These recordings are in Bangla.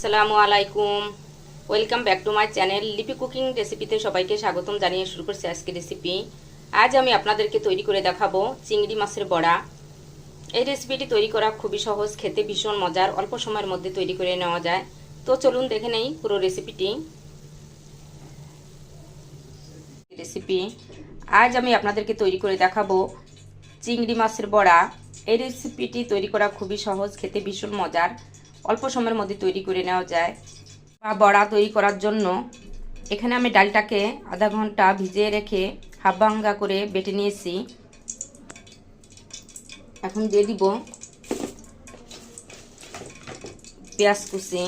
আসসালামু আলাইকুম। Welcome back to my channel Lipi cooking রেসিপিতে সবাইকে স্বাগতম জানিয়ে শুরু করছি আজকে রেসিপি আজ আমি আপনাদেরকে তৈরি করে দেখাবো চিংড়ি মাছের বড়া। এই রেসিপিটি তৈরি করা খুবই সহজ, খেতে ভীষণ মজার, অল্প সময়ের মধ্যে তৈরি করে নেওয়া যায়। তো চলুন দেখে নেই পুরো রেসিপিটি রেসিপি আজ আমি আপনাদেরকে তৈরি করে দেখাবো চিংড়ি মাছের বড়া। এই রেসিপিটি তৈরি করা খুবই সহজ, খেতে ভীষণ মজার। অল্প সময়ের মধ্যে তৈরি করে নেওয়া যায়। বা বড়া তৈরি করার জন্য এখানে আমি ডালটাকে আধা ঘণ্টা ভিজিয়ে রেখে হাফ ভাঙ্গা করে বেটে নিয়েছি। এখন দিয়ে দিব পেঁয়াজ কুচি।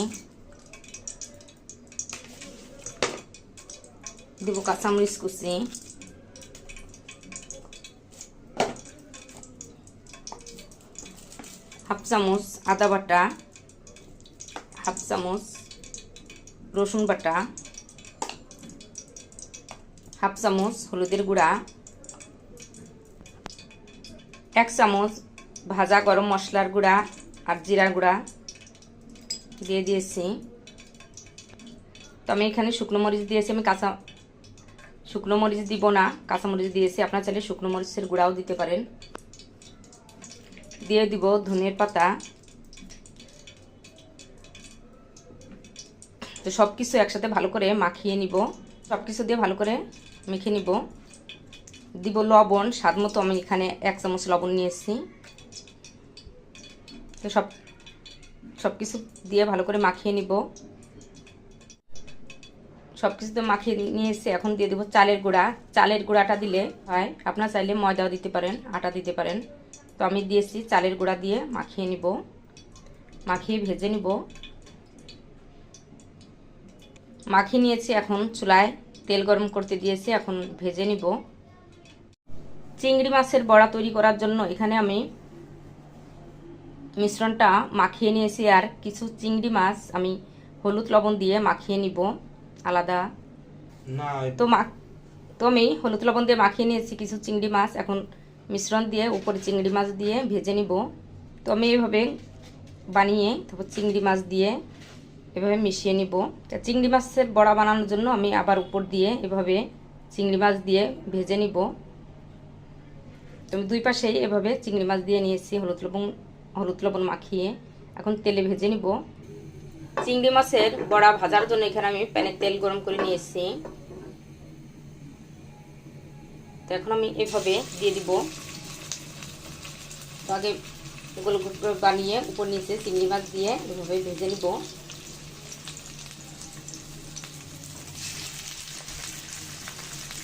দিব কাঁচামরিচ কুচি। হাফ চামচ আদা বাটা। চামচ রসুন বাটা, হাফ চামচ হলুদের গুঁড়া, এক চামচ ভাজা গরম মশলার গুঁড়া আর জিরার গুঁড়া দিয়ে দিয়েছি। তো আমি এখানে শুকনো মরিচ দিয়েছি, আমি কাঁচা শুকনো মরিচ দিব না, কাঁচা মরিচ দিয়েছি। আপনার চাইলে শুকনো মরিচের গুঁড়াও দিতে পারেন। দিয়ে দিব ধনের পাতা তো সব কিছু একসাথে ভালো করে মাখিয়ে নিব। সব কিছু দিয়ে ভালো করে মেখে নিব। দিব লবণ, স্বাদ মতো আমি এখানে এক চামচ লবণ নিয়েছি। তো সব সব কিছু দিয়ে ভালো করে মাখিয়ে নিব। সব কিছু তো মাখিয়ে নিয়েছি, এখন দিয়ে দেবো চালের গুঁড়া। চালের গুঁড়াটা দিলে হয়, আপনার চাইলে ময়দাও দিতে পারেন, আটা দিতে পারেন। তো আমি দিয়েছি চালের গুঁড়া দিয়ে মাখিয়ে নিব। মাখিয়ে ভেজে নিব। মাখিয়ে নিয়েছি এখন চুলায় তেল গরম করতে দিয়েছি এখন ভেজে নিব। চিংড়ি মাছের বড়া তৈরি করার জন্য এখানে আমি মিশ্রণটা মাখিয়ে নিয়েছি আর কিছু চিংড়ি মাছ আমি হলুদ লবণ দিয়ে মাখিয়ে নিব আলাদা। তো মা তো আমি হলুদ লবণ দিয়ে মাখিয়ে নিয়েছি কিছু চিংড়ি মাছ এখন মিশ্রণ দিয়ে উপরে চিংড়ি মাছ দিয়ে ভেজে নিব। তো আমি এইভাবে বানিয়ে তারপর চিংড়ি মাছ দিয়ে এভাবে মিশিয়ে নিব। তা চিংড়ি মাছের বড়া বানানোর জন্য আমি আবার উপর দিয়ে এভাবে চিংড়ি মাছ দিয়ে ভেজে নিব। আমি দুই পাশেই এভাবে চিংড়ি মাছ দিয়ে নিয়েছি, হলুদ লবণ হলুদ লবণ মাখিয়ে। এখন তেলে ভেজে নিব। চিংড়ি মাছের বড়া ভাজার জন্য এখানে আমি প্যানে তেল গরম করে নিয়েছি। তো এখন আমি এভাবে দিয়ে দিব। আগে গোল বানিয়ে উপর নিচে চিংড়ি মাছ দিয়ে এভাবে ভেজে নিব।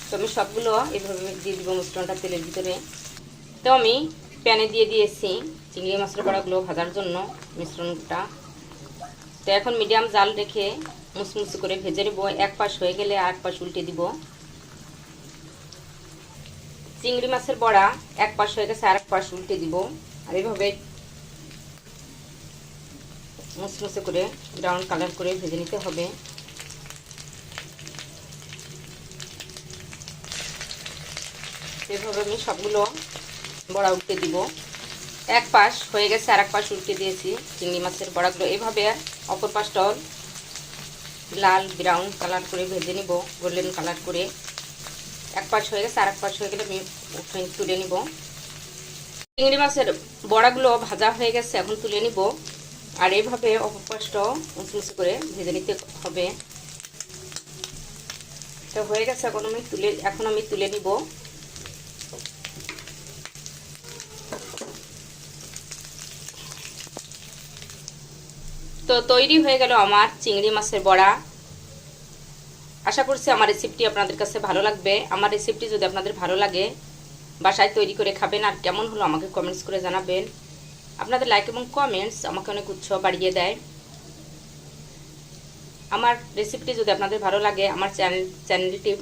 তো আমি সবগুলো এভাবে দিয়ে দিব মিশ্রণটা তেলের ভিতরে। তো আমি প্যানে দিয়ে দিয়েছি চিংড়ি মাছের বড়াগুলো ভাজার জন্য মিশ্রণটা। তো এখন মিডিয়াম জাল রেখে মুসমুসি করে ভেজে নেব। এক পাশ হয়ে গেলে আর এক পাশ উল্টে দিব। চিংড়ি মাছের বড়া এক পাশ হয়ে গেছে, আর এক পাশ উল্টে দিব। আর এইভাবে মুসমুসে করে ব্রাউন কালার করে ভেজে নিতে হবে। এভাবে আমি সবগুলো বড়া উল্টে দিব। এক পাশ হয়ে গেছে আর এক পাশ উল্টে দিয়েছি। চিংড়ি মাছের বড়াগুলো এভাবে অপর পাশটাও লাল, ব্রাউন কালার করে ভেজে নিব, গোল্ডেন কালার করে। এক পাশ হয়ে গেছে আর এক পাশ হয়ে গেলে আমি উঠে তুলে নিব। চিংড়ি মাছের বড়াগুলো ভাজা হয়ে গেছে, এখন তুলে নিব। আর এইভাবে অপর পাশটাও উঁচু উঁচু করে ভেজে নিতে হবে। তো হয়ে গেছে, এখন আমি তুলে এখন আমি তুলে নিব। তো তৈরি হয়ে গেল আমার চিংড়ি মাছের বড়া। আশা করছি আমার রেসিপিটি আপনাদের কাছে ভালো লাগবে। আমার রেসিপিটি যদি আপনাদের ভালো লাগে, বাসায় তৈরি করে খাবেন আর কেমন হলো আমাকে কমেন্টস করে জানাবেন। আপনাদের লাইক এবং কমেন্টস আমাকে অনেক উৎসাহ বাড়িয়ে দেয়। আমার রেসিপিটি যদি আপনাদের ভালো লাগে, আমার চ্যানেল চ্যানেলটি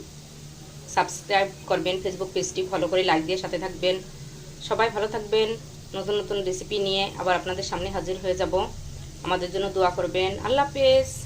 সাবস্ক্রাইব করবেন ফেসবুক পেজটি ফলো করে লাইক দিয়ে সাথে থাকবেন। সবাই ভালো থাকবেন। নতুন নতুন রেসিপি নিয়ে আবার আপনাদের সামনে হাজির হয়ে যাব। আমাদের জন্য দোয়া করবেন। আল্লাহ হাফেজ।